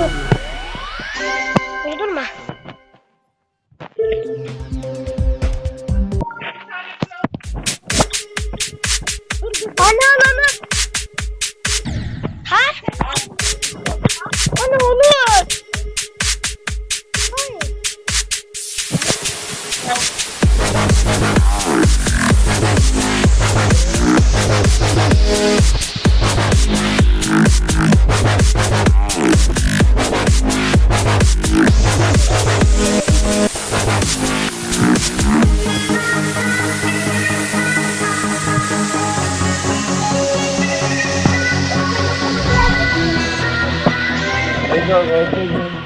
Dur. Durdurma. Ana ana Ha? Ana olur. Hayır. Cho.